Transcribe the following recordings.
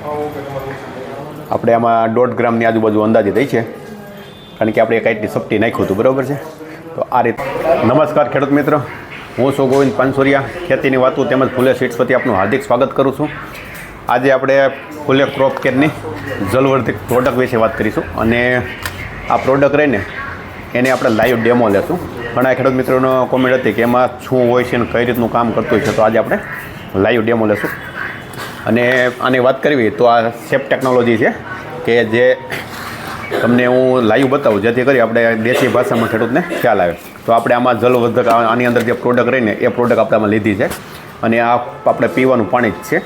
આપણે આમાં દોઢ ગ્રામની આજુબાજુ અંદાજે થઈ છે. કારણ કે આપણે એક સફટી નાખ્યું હતું, બરાબર છે? તો આ રીતે. નમસ્કાર ખેડૂત મિત્ર. હું છું ગોવિંદ પાનસોરિયા. ખેતીની વાતો તેમજ ફૂલે સીટ્સ પરથી આપનું હાર્દિક સ્વાગત કરું છું. આજે આપણે ફૂલે ક્રોપ કેરની જલવર્ધિક પ્રોડક્ટ વિશે વાત કરીશું અને આ પ્રોડક્ટ રહીને એને આપણે લાઈવ ડેમો લેશું. ઘણા ખેડૂત મિત્રોનો કોમેન્ટ હતી કે એમાં શું હોય છે અને કઈ રીતનું કામ કરતું હોય છે, તો આજે આપણે લાઈવ ડેમો લેશું. અને આની વાત કરવી તો આ સેફ ટેકનોલોજી છે કે જે તમને હું લાઈવ બતાવું, જેથી કરી આપણે દેશી ભાષામાં ખેડૂતને ખ્યાલ આવે. તો આપણે આમાં જલવર્ધક આની અંદર જે પ્રોડક્ટ રહીને એ પ્રોડક્ટ આપણે આમાં લીધી છે. અને આ આપણે પીવાનું પાણી જ છે.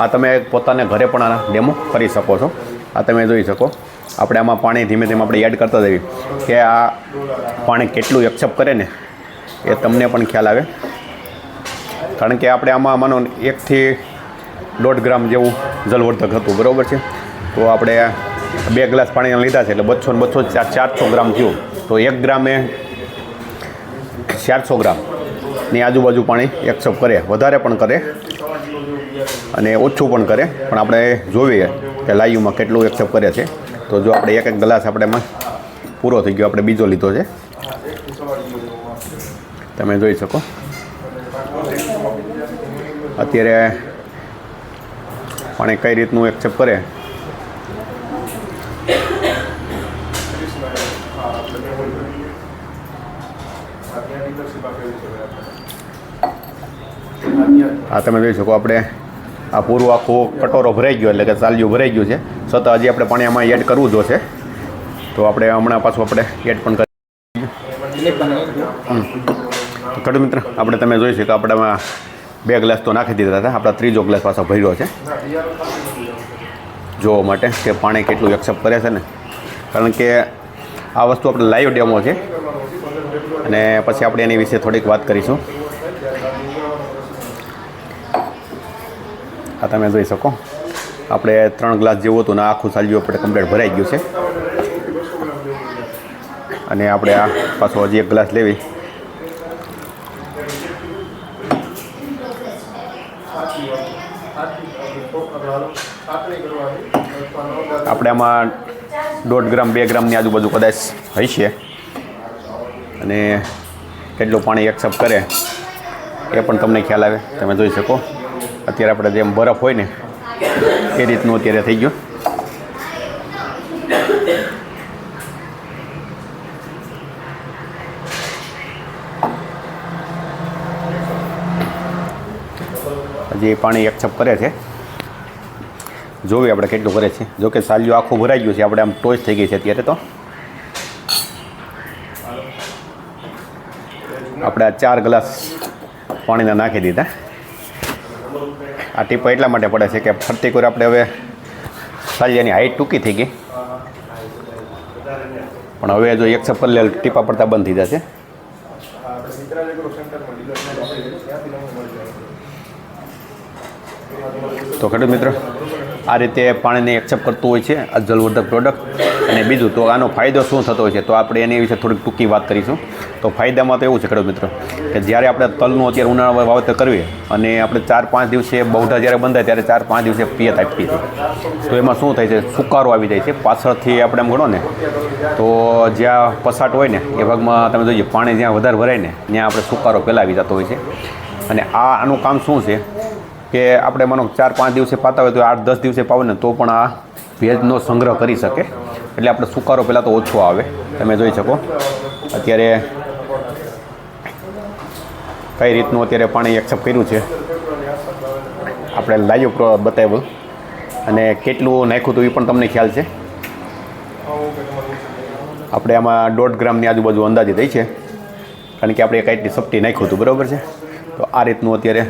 આ તમે પોતાને ઘરે પણ આ ડેમો કરી શકો છો. આ તમે જોઈ શકો. આપણે આમાં પાણી ધીમે ધીમે આપણે એડ કરતા જઈએ. કે આ પાણી કેટલું એક્સેપ્ટ કરે ને એ તમને પણ ખ્યાલ આવે. કારણ કે આપણે આમાં માનો એકથી દોઢ ગ્રામ જેવું જલવર્ધક હતું, બરાબર છે? તો આપણે બે ગ્લાસ પાણીના લીધા છે, એટલે બસો ને બસો ચાર ચારસો ગ્રામ થયું. તો એક ગ્રામે ચારસો ગ્રામની આજુબાજુ પાણી એક્સેપ્ટ કરે, વધારે પણ કરે અને ઓછું પણ કરે. પણ આપણે જોઈએ કે લાઈવમાં કેટલું એક્સેપ્ટ કરે છે. તો જો આપણે એક એક ગ્લાસ આપણે પૂરો થઈ ગયો, આપણે બીજો લીધો છે. તમે જોઈ શકો. અત્યારે પાણી કઈ રીતનું એક્સેપ્ટ કરે આ તમે જોઈ શકો આપણે આ પૂરું આખો કટોરો ભરાઈ ગયો એટલે કે ચાલ્યું ભરાઈ ગયું છે. છતાં હજી આપણે પાણી આમાં એડ કરવું જોશે તો આપણે હમણાં પાછું આપણે એડ પણ કરી ખેડૂત મિત્ર, આપણે તમે જોઈ શકો આપણે બે ગ્લાસ તો નાખી દીધા હતા. આપણા ત્રીજો ગ્લાસ પાછો ભર્યો છે. જોવા માટે કે પાણી કેટલું એક્સેપ્ટ કરે છે ને. કારણ કે આ વસ્તુ આપણે લાઈવ ડેમો છે. અને પછી આપણે એની વિશે થોડીક વાત કરીશું. આ તમે જોઈ શકો. આપણે ત્રણ ગ્લાસ જેવું હતું ને આખું સાલ્યું આપણે કમ્પ્લેટ ભરાઈ ગયું છે. અને આપણે આ પાછો હજી એક ગ્લાસ લેવી. આપણે આમાં દોઢ ગ્રામ, બે ગ્રામની આજુબાજુ કદાચ હશે અને કેટલું પાણી એક્સેપ્ટ કરે, એ પણ તમને ખ્યાલ આવે, તમે જોઈ શકો. અત્યારે આપણે જેમ બરફ હોય ને, એ રીતનું અત્યારે થઈ ગયું. હજી પાણી એક્સેપ્ટ કરે છે. જોઈએ આપણે કેટલું કરે છે. જોકે સાલ્યું આખું ભરાઈ ગયું છે, આપણે આમ ટોચ થઈ ગઈ છે અત્યારે તો. આપણે આ ચાર ગ્લાસ પાણીના નાખી દીધા. આ ટીપા એટલા માટે પડે છે કે ફરતી કોઈ આપણે હવે સાલિયાની હાઈટ ટૂંકી થઈ ગઈ. પણ હવે જો એક સફર લે ટીપા પડતા બંધ થઈ જશે. તો ખેડૂત મિત્રો આ રીતે પાણીને એક્સેપ્ટ કરતું હોય છે આ જલવર્ધક પ્રોડક્ટ અને બીજું, તો આનો ફાયદો શું થતો હોય છે? તો આપણે એની વિશે થોડીક ટૂંકી વાત કરીશું. તો ફાયદામાં તો એવું છે, ખેડૂત મિત્રો, કે જ્યારે આપણે તલનું અત્યારે ઉનાળા વાવેતર કરીએ અને આપણે ચાર પાંચ દિવસે બહુધા જ્યારે બંધાય ત્યારે ચાર પાંચ દિવસે પિયત આપીએ છીએ. તો એમાં શું થાય છે? સુકારો આવી જાય છે. પાછળથી આપણે એમ ગણો ને, તો જ્યાં પસાટ હોય ને, એ ભાગમાં તમે જોઈએ પાણી જ્યાં વધારે ભરાય ને, ત્યાં આપણે સુકારો પહેલાં આવી જતો હોય છે. અને આ આનું કામ શું છે? કે આપણે માનો ચાર પાંચ દિવસે પાતા હોય તો આઠ દસ દિવસે પાવે ને તો પણ આ ભેજનો સંગ્રહ કરી શકે. એટલે આપણે સુકારો પહેલાં તો ઓછો આવે. તમે જોઈ શકો. અત્યારે કઈ રીતનું અત્યારે પાણી એક્સેપ્ટ કર્યું છે? આપણે લાઈવ બતાવ્યું. અને કેટલું નાખ્યું હતું એ પણ તમને ખ્યાલ છે? આપણે આમાં દોઢ ગ્રામની આજુબાજુ અંદાજે થઈ છે. કારણ કે આપણે એક આઈટની સપટી નાખ્યું હતું, બરાબર છે? તો આ રીતનું અત્યારે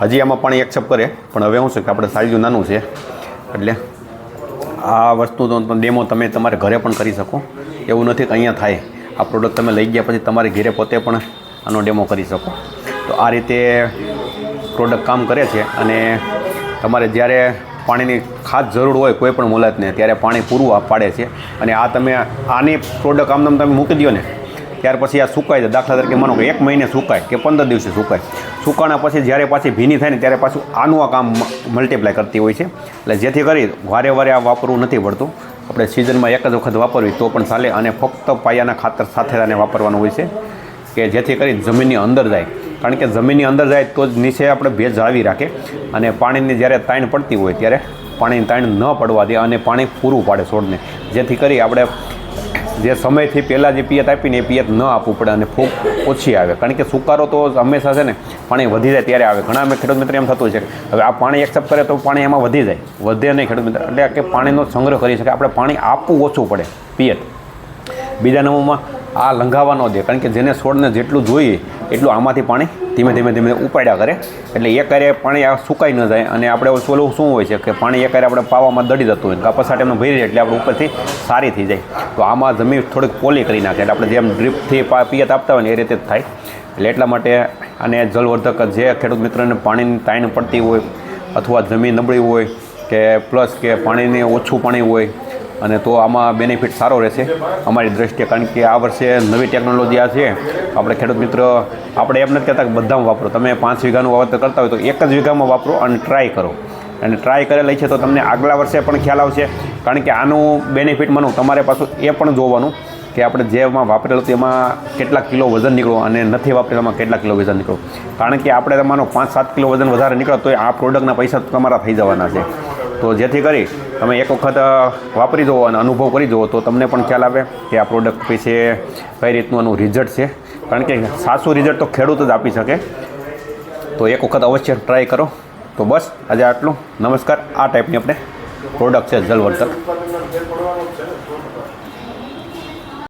હજી આમાં પાણી એક્સેપ્ટ કરે પણ હવે શું કે આપણે સાઈઝ નાનું છે, એટલે આ વસ્તુ તો ડેમો તમે તમારે ઘરે પણ કરી શકો. એવું નથી કે અહીંયા થાય. આ પ્રોડક્ટ તમે લઈ ગયા પછી તમારે ઘરે પોતે પણ આનો ડેમો કરી શકો. તો આ રીતે પ્રોડક્ટ કામ કરે છે અને તમારે જ્યારે પાણીની ખાસ જરૂર હોય કોઈ પણ મુલાતને, ત્યારે પાણી પૂરું પાડે છે. અને આ તમે આની પ્રોડક્ટ આમ તમે મૂકી દો ને ત્યાર પછી આ સુકાય છે. દાખલા તરીકે માનો કે એક મહિને સુકાય કે પંદર દિવસે સુકાય. સુકાણા પછી જ્યારે પાછી ભીની થાય ને ત્યારે પાછું આનું આ કામ મલ્ટીપ્લાય કરતી હોય છે. એટલે જેથી કરી વારે વારે આ વાપરવું નથી પડતું આપણે સિઝનમાં એક જ વખત વાપરવી તો પણ ચાલે અને ફક્ત પાયાના ખાતર સાથે આને વાપરવાનું હોય છે કે જેથી કરી જમીનની અંદર જાય. કારણ કે જમીનની અંદર જાય તો જ નીચે આપણે ભેજ જાળવી રાખે અને પાણીની જ્યારે તાણ પડતી હોય ત્યારે પાણીની તાણ ન પડવા દે અને પાણી પૂરું પાડે છોડને. જેથી કરી આપણે જે સમયથી પહેલાં જે પિયત આપીને એ પિયત ન આપવું પડે અને ફૂગ ઓછી આવે. કારણ કે સુકારો તો હંમેશા છે ને પાણી વધી જાય ત્યારે આવે. ઘણા ખેડૂત મિત્ર એમ થતું છે હવે આ પાણી એક્સેપ્ટ કરે તો પાણી એમાં વધી જાય. વધે નહીં ખેડૂત મિત્ર. એટલે કે પાણીનો સંગ્રહ કરી શકે. આપણે પાણી આપવું ઓછું પડે પિયત. બીજા નંબરમાં આ લંઘાવા ન દે. કારણ કે જેને છોડને જેટલું જોઈએ એટલું આમાંથી પાણી ધીમે ધીમે ધીમે ઉપાડ્યા કરે. એટલે એક કારે પાણી આ સુકાઈ ન જાય અને આપણે ઓલું શું હોય છે કે પાણી એક કારે આપણે પાવામાં દડી જતું હોય કાં પસાટ એમને ભરી જાય એટલે આપણે ઉપરથી સારી થઈ જાય. તો આમાં જમીન થોડીક પોલી કરી નાખે એટલે આપણે જેમ ડ્રીપથી પિયત આપતા હોય ને એ રીતે જ થાય. એટલે એટલા માટે અને જલવર્ધક જે ખેડૂત મિત્રોને પાણીની તાણ પડતી હોય અથવા જમીન નબળી હોય કે પ્લસ કે પાણીને ઓછું પાણી હોય અને તો આમાં બેનિફિટ સારો રહેશે. અમારી દ્રષ્ટિએ કારણ કે આ વર્ષે નવી ટેકનોલોજી આ છે. આપણે ખેડૂત મિત્ર, આપણે એમ નથી કહેતા કે બધામાં વાપરો. તમે પાંચ વીઘાનું વાવેતર કરતા હોય તો એક જ વીઘામાં વાપરો અને ટ્રાય કરો. અને ટ્રાય કરેલી છે તો તમને આગલા વર્ષે પણ ખ્યાલ આવશે. કારણ કે આનું બેનિફિટ માનું, તમારે પાછું એ પણ જોવાનું કે આપણે જેમાં વાપરેલું તેમાં કેટલા કિલો વજન નીકળો અને નથી વાપરેલામાં કેટલા કિલો વજન નીકળો કારણ કે આપણે તમારો પાંચ સાત કિલો વજન વધારે નીકળો તો આ પ્રોડક્ટના પૈસા તમારા થઈ જવાના છે. તો જેથી કરી તમે એક વખત વાપરી જુઓ અને અનુભવ કરી જુઓ, તો તમને પણ ખ્યાલ આવે કે આ પ્રોડક્ટ વિશે કઈ રીતનું એનું રિઝલ્ટ છે. કારણ કે સાચું રિઝલ્ટ તો ખેડૂત જ આપી શકે. તો એક વખત અવશ્ય ટ્રાય કરો. તો બસ, આજે આટલું. નમસ્કાર. આ ટાઈપની આપણે પ્રોડક્ટ છે જલવર્ધક